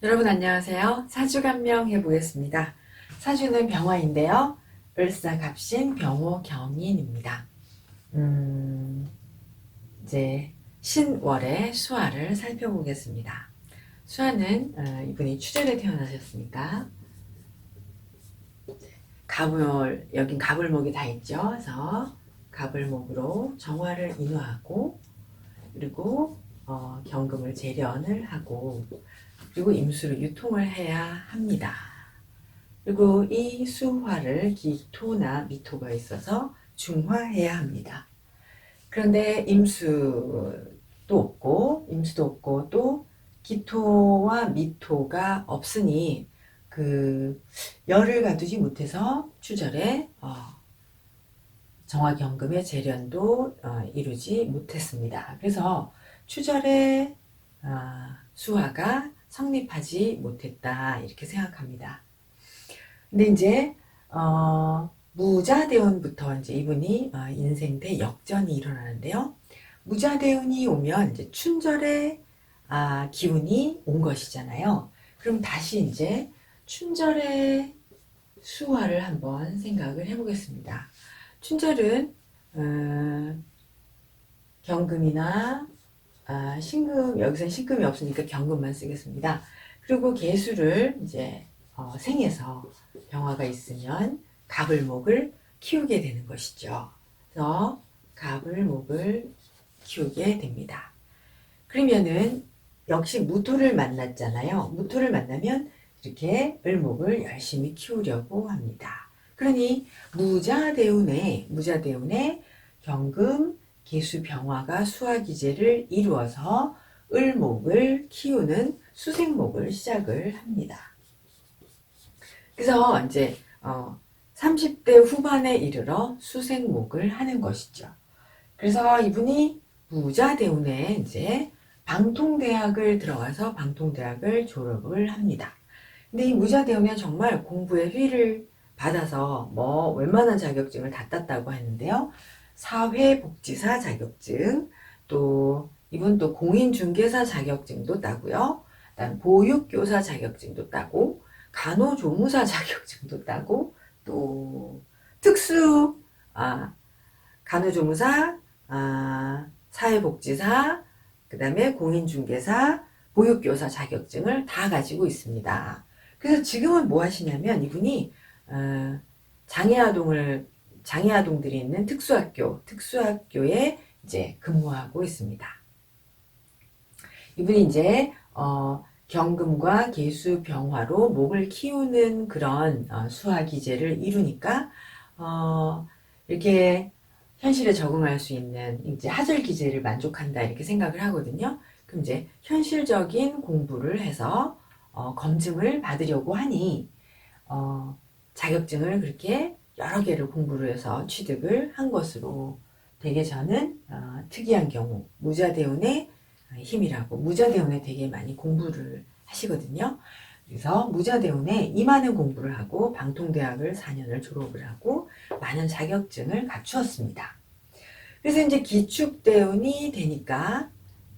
여러분 안녕하세요. 사주간명 해보겠습니다. 사주는 병화인데요. 을사갑신 병호 경인입니다. 음, 이제 신월의 수화를 살펴보겠습니다. 수화는 어, 이분이 추절에 태어나셨으니까 갑을 여긴 갑을목이 다 있죠. 그래서 갑을목으로 정화를 인화하고 그리고 어, 경금을 재련을 하고 그리고 임수를 유통을 해야 합니다. 그리고 이 수화를 기토나 미토가 있어서 중화해야 합니다. 그런데 임수도 없고 임수도 없고 또 기토와 미토가 없으니 그 열을 가두지 못해서 추절에 어, 정화경금의 재련도 어, 이루지 못했습니다. 그래서 추절의 아, 수화가 성립하지 못했다 이렇게 생각합니다. 근데 이제 어, 무자대운부터 이제 이분이 어, 인생 대 역전이 일어나는데요. 무자대운이 오면 이제 춘절의 아, 기운이 온 것이잖아요. 그럼 다시 이제 춘절의 수화를 한번 생각을 해보겠습니다. 춘절은 어, 경금이나 아, 신금 여기서는 신금이 없으니까 경금만 쓰겠습니다. 그리고 개수를 이제 어, 생에서 병화가 있으면 갑을 목을 키우게 되는 것이죠. 그래서 갑을 목을 키우게 됩니다. 그러면은 역시 무토를 만났잖아요. 무토를 만나면 이렇게 을목을 열심히 키우려고 합니다. 그러니 무자대운에 무자대운에 경금 개수 병화가 수화기제를 이루어서 을목을 키우는 수생목을 시작을 합니다. 그래서 이제 어, 30대 후반에 이르러 수생목을 하는 것이죠. 그래서 이분이 무자대운에 이제 방통대학을 들어가서 방통대학을 졸업을 합니다. 근데 이 무자대운에 정말 공부에 휘를 받아서 뭐 웬만한 자격증을 다 땄다고 했는데요. 사회복지사 자격증, 또 이분 또 공인중개사 자격증도 따고요. 그다음 보육교사 자격증도 따고 간호조무사 자격증도 따고 또 특수 아, 간호조무사, 아, 사회복지사, 그다음에 공인중개사, 보육교사 자격증을 다 가지고 있습니다. 그래서 지금은 뭐 하시냐면 이분이 어, 장애아동을 장애 아동들이 있는 특수학교, 특수학교에 이제 근무하고 있습니다. 이분이 이제 어, 경금과 개수 병화로 목을 키우는 그런 어, 수화 기제를 이루니까 어, 이렇게 현실에 적응할 수 있는 이제 하절 기제를 만족한다 이렇게 생각을 하거든요. 그럼 이제 현실적인 공부를 해서 어, 검증을 받으려고 하니 어, 자격증을 그렇게 여러 개를 공부를 해서 취득을 한 것으로 되게 저는 어, 특이한 경우 무자대운의 힘이라고 무자대운에 되게 많이 공부를 하시거든요. 그래서 무자대운에 이많은 공부를 하고 방통대학을 4년을 졸업을 하고 많은 자격증을 갖추었습니다. 그래서 이제 기축대운이 되니까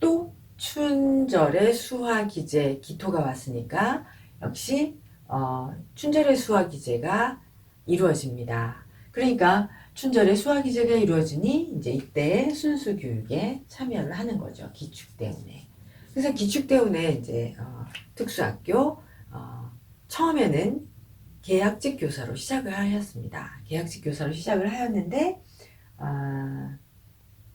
또 춘절의 수화기제 기토가 왔으니까 역시 어, 춘절의 수화기제가 이루어집니다. 그러니까 춘절의 수화기제가 이루어지니 이제 이때 순수 교육에 참여를 하는 거죠. 기축 때문에. 그래서 기축 때문에 이제 어, 특수학교 어, 처음에는 계약직 교사로 시작을 하였습니다. 계약직 교사로 시작을 하였는데 어,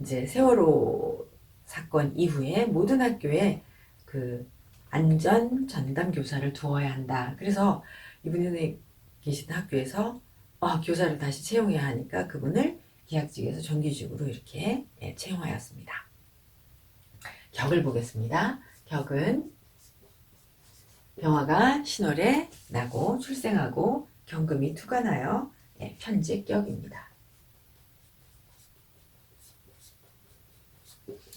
이제 세월호 사건 이후에 모든 학교에 그 안전 전담 교사를 두어야 한다. 그래서 이분이 계신 학교에서 어, 교사를 다시 채용해야 하니까 그분을 계약직에서 정규직으로 이렇게 예, 채용하였습니다. 격을 보겠습니다. 격은 병화가 신월에 나고 출생하고 경금이 나요. 예, 편직격입니다.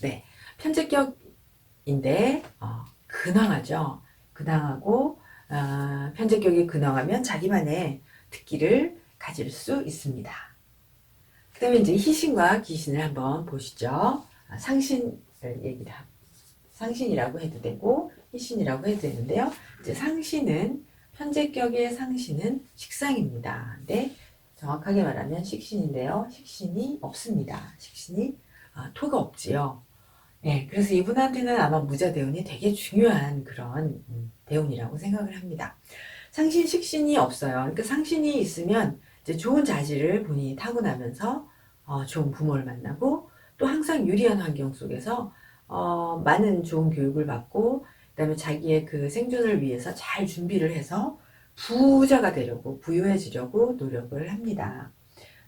네, 편직격인데 어, 근황하죠. 근황하고 어, 편직격이 근황하면 자기만의 특기를 가질 수 있습니다. 그 다음에 이제 희신과 귀신을 한번 보시죠. 아, 상신을 얘기를 하 상신이라고 해도 되고 희신이라고 해도 되는데요. 이제 상신은 편제격의 상신은 식상입니다. 근데 정확하게 말하면 식신인데요. 식신이 없습니다. 식신이 아, 토가 없지요. 네, 그래서 이분한테는 아마 무자 대운이 되게 중요한 그런 음, 대운이라고 생각을 합니다. 상신 식신이 없어요. 그러니까 상신이 있으면 이제 좋은 자질을 본인이 타고나면서 어, 좋은 부모를 만나고 또 항상 유리한 환경 속에서 어, 많은 좋은 교육을 받고 그다음에 자기의 그 생존을 위해서 잘 준비를 해서 부자가 되려고 부유해지려고 노력을 합니다.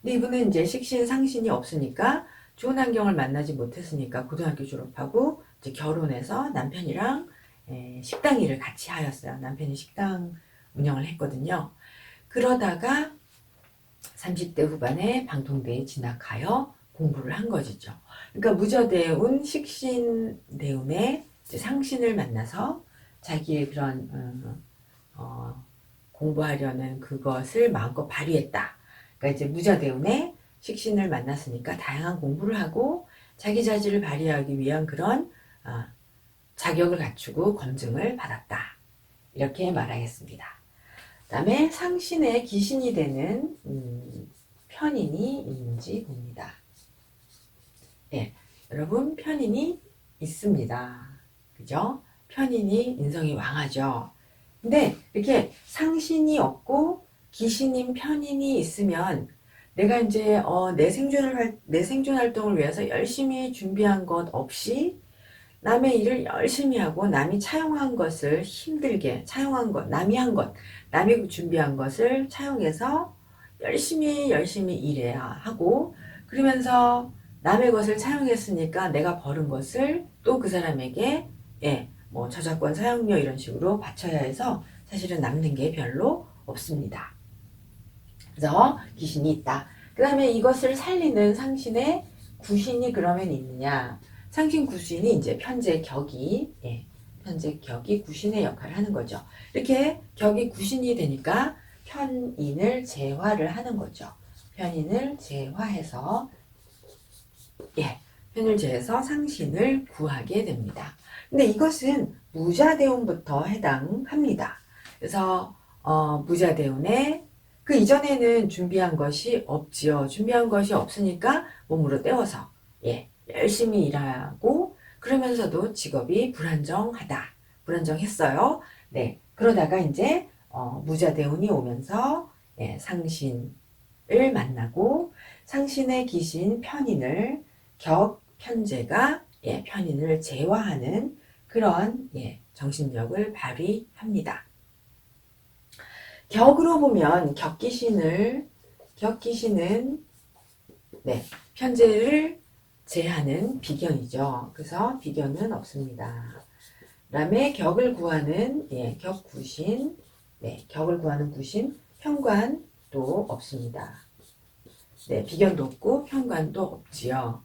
근데 이분은 이제 식신 상신이 없으니까 좋은 환경을 만나지 못했으니까 고등학교 졸업하고 이제 결혼해서 남편이랑 에, 식당 일을 같이 하였어요. 남편이 식당 운영을 했거든요. 그러다가 30대 후반에 방통대에 진학하여 공부를 한 것이죠. 그러니까 무저대운 식신 대운의 이제 상신을 만나서 자기의 그런 어, 어, 공부하려는 그것을 마음껏 발휘했다. 그러니까 이제 무자대운의 식신을 만났으니까 다양한 공부를 하고 자기 자질을 발휘하기 위한 그런 어, 자격을 갖추고 검증을 받았다. 이렇게 말하겠습니다. 그 다음에 상신의 기신이 되는 음, 편인이 있는지 봅니다. 예, 여러분 편인이 있습니다. 그죠? 편인이 인성이 왕하죠. 근데 이렇게 상신이 없고 기신인 편인이 있으면 내가 이제 어, 내 생존을 할- 내 생존 활동을 위해서 열심히 준비한 것 없이 남의 일을 열심히 하고 남이 차용한 것을 힘들게 차용한 것 남이 한 것 남이 준비한 것을 차용해서 열심히 열심히 일해야 하고 그러면서 남의 것을 차용했으니까 내가 벌은 것을 또 그 사람에게 예, 뭐 저작권 사용료 이런 식으로 바쳐야 해서 사실은 남는 게 별로 없습니다. 그래서 귀신이 있다. 그 다음에 이것을 살리는 상신의 구신이 그러면 있느냐? 상신 구신이 이제 편제 격이 예, 편제 격이 구신의 역할을 하는 거죠. 이렇게 격이 구신이 되니까 편인을 제화를 하는 거죠. 편인을 제화해서 예, 편을 제해서 상신을 구하게 됩니다. 근데 이것은 무자대운부터 해당합니다. 그래서 어, 무자대운에 그 이전에는 준비한 것이 없지요. 준비한 것이 없으니까 몸으로 때워서 예, 열심히 일하고 그러면서도 직업이 불안정하다. 불안정했어요. 네. 그러다가 이제 어, 무자 대운이 오면서 예, 상신을 만나고 상신의 기신 편인을 격 편제가 예, 편인을 제화하는 그런 예, 정신력을 발휘합니다. 격으로 보면 격기신을 격기신은 네, 편제를 제하는 비견이죠. 그래서 비견은 없습니다. 그다음에 격을 구하는 예, 격 구신, 네, 격을 구하는 구신, 편관도 없습니다. 네, 비견도 없고 편관도 없지요.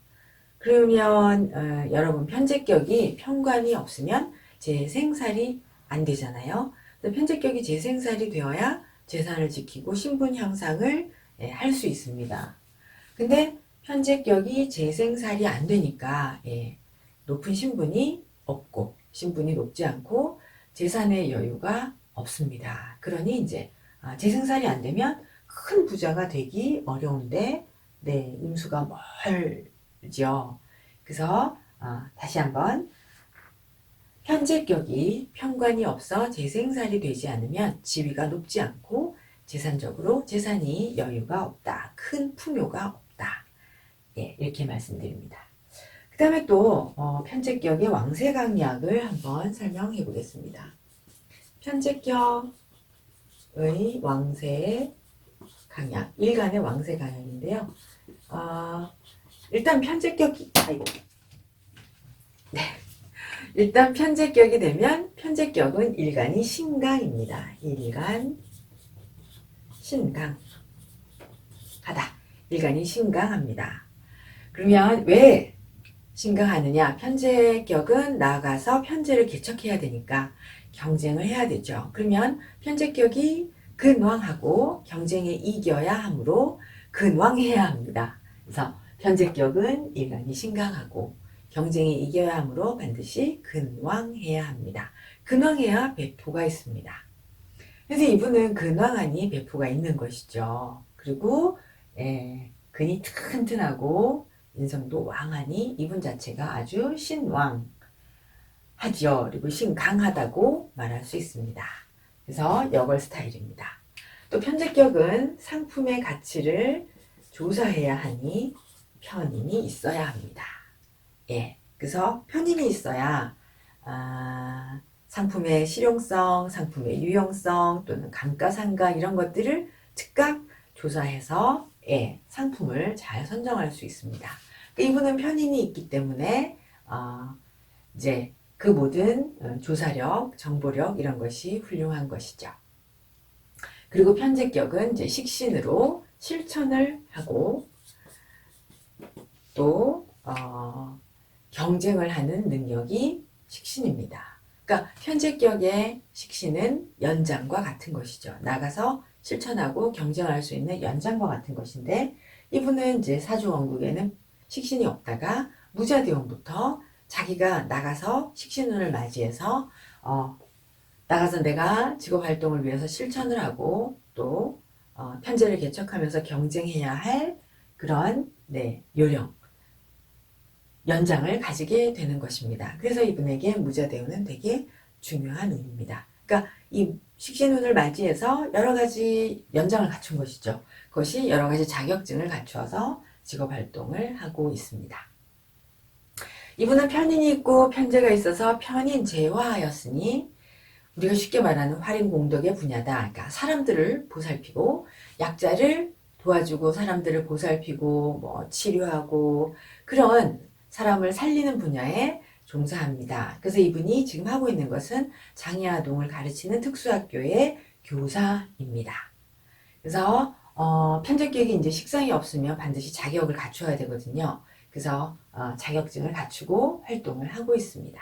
그러면 어, 여러분 편제격이 편관이 없으면 재생살이 안 되잖아요. 편제격이 재생살이 되어야 재산을 지키고 신분 향상을 예, 할수 있습니다. 근데 편제격이 재생살이 안 되니까 예, 높은 신분이 없고 신분이 높지 않고 재산의 여유가 없습니다. 그러니 이제 아, 재생살이 안 되면 큰 부자가 되기 어려운데 네 임수가 멀죠. 그래서 아, 다시 한번 현재격이 편관이 없어 재생살이 되지 않으면 지위가 높지 않고 재산적으로 재산이 여유가 없다. 큰 풍요가 없다. 예, 이렇게 말씀드립니다. 그 다음에 또 어, 편제격의 왕세강약을 한번 설명해 보겠습니다. 편제격의 왕세 강약, 일간의 왕세 강약인데요. 어, 일단 편제격이 아이고. 네. 일단 편제격이 되면 편제격은 일간이 신강입니다. 일간 신강 하다. 일간이 신강합니다. 그러면 왜 신강하느냐? 편제격은 나아가서 편제를 개척해야 되니까 경쟁을 해야 되죠. 그러면 편제격이 근왕하고 경쟁에 이겨야 하므로 근왕해야 합니다. 그래서 편제격은 일간이 신강하고 경쟁에 이겨야 하므로 반드시 근왕해야 합니다. 근왕해야 배포가 있습니다. 그래서 이분은 근왕하니 배포가 있는 것이죠. 그리고 예, 근이 튼튼하고 인성도 왕하니 이분 자체가 아주 신왕하지요. 그리고 신강하다고 말할 수 있습니다. 그래서 역월 스타일입니다. 또 편제격은 상품의 가치를 조사해야 하니 편인이 있어야 합니다. 예, 그래서 편인이 있어야 아, 상품의 실용성, 상품의 유용성 또는 감가상가 이런 것들을 즉각 조사해서 예, 상품을 잘 선정할 수 있습니다. 그러니까 이분은 편인이 있기 때문에 어, 이제 그 모든 어, 조사력, 정보력 이런 것이 훌륭한 것이죠. 그리고 편제격은 이제 식신으로 실천을 하고 또 어, 경쟁을 하는 능력이 식신입니다. 그러니까 편제격의 식신은 연장과 같은 것이죠. 나가서 실천하고 경쟁할 수 있는 연장과 같은 것인데 이분은 이제 사주 원국에는 식신이 없다가 무자대원부터 자기가 나가서 식신운을 맞이해서 어, 나가서 내가 직업 활동을 위해서 실천을 하고 또 어, 편제를 개척하면서 경쟁해야 할 그런 네, 요령 연장을 가지게 되는 것입니다. 그래서 이분에게 무자대운은 되게 중요한 운입니다. 그러니까 이 식신운을 맞이해서 여러 가지 연장을 갖춘 것이죠. 그것이 여러 가지 자격증을 갖추어서 직업 활동을 하고 있습니다. 이분은 편인이 있고 편제가 있어서 편인 재화하였으니 우리가 쉽게 말하는 활인 공덕의 분야다. 그러니까 사람들을 보살피고 약자를 도와주고 사람들을 보살피고 뭐 치료하고 그런 사람을 살리는 분야에 종사합니다. 그래서 이분이 지금 하고 있는 것은 장애 아동을 가르치는 특수학교의 교사입니다. 그래서 어, 편집객이 이제 식상이 없으면 반드시 자격을 갖춰야 되거든요. 그래서 어, 자격증을 갖추고 활동을 하고 있습니다.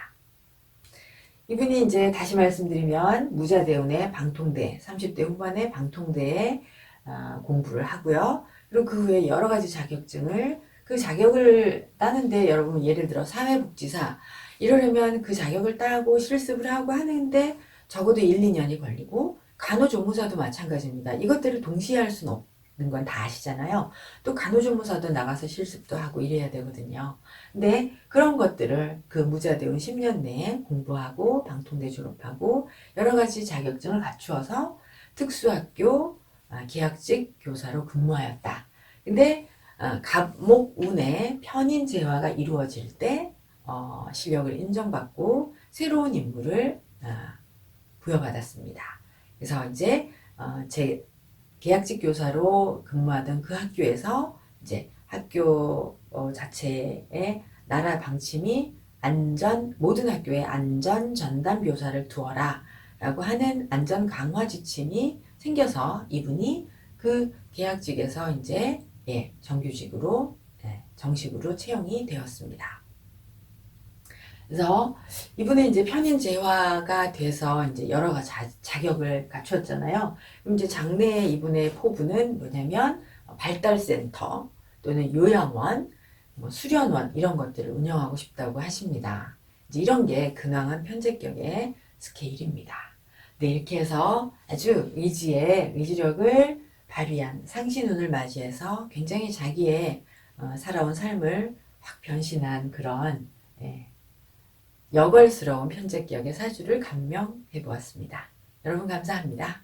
이분이 이제 다시 말씀드리면 무자대운의 방통대, 30대 후반의 방통대에 어, 공부를 하고요. 그리고 그 후에 여러 가지 자격증을 그 자격을 따는데 여러분 예를 들어 사회복지사 이러려면 그 자격을 따고 실습을 하고 하는데 적어도 1, 2년이 걸리고 간호조무사도 마찬가지입니다. 이것들을 동시에 할 수는 없는 건 다 아시잖아요. 또 간호조무사도 나가서 실습도 하고 이래야 되거든요. 근데 그런 것들을 그 무자대운 10년 내에 공부하고 방통대 졸업하고 여러 가지 자격증을 갖추어서 특수학교 아, 계약직 교사로 근무하였다. 근데 어, 갑목운의 편인 재화가 이루어질 때 어, 실력을 인정받고 새로운 임무를 어, 부여받았습니다. 그래서 이제 어, 제 계약직 교사로 근무하던 그 학교에서 이제 학교 어, 자체의 나라 방침이 안전 모든 학교에 안전 전담 교사를 두어라 라고 하는 안전 강화 지침이 생겨서 이분이 그 계약직에서 이제 예, 정규직으로 예, 정식으로 채용이 되었습니다. 그래서 이분의 이제 편인 재화가 돼서 이제 여러 가지 자, 자격을 갖추었잖아요. 그럼 이제 장래 이분의 포부는 뭐냐면 발달센터 또는 요양원, 뭐 수련원 이런 것들을 운영하고 싶다고 하십니다. 이제 이런 게 근황한 편제격의 스케일입니다. 네, 이렇게 해서 아주 의지의 의지력을 발휘한 상신운을 맞이해서 굉장히 자기의 어, 살아온 삶을 확 변신한 그런 예, 역월스러운 편제격의 사주를 감명해 보았습니다. 여러분 감사합니다.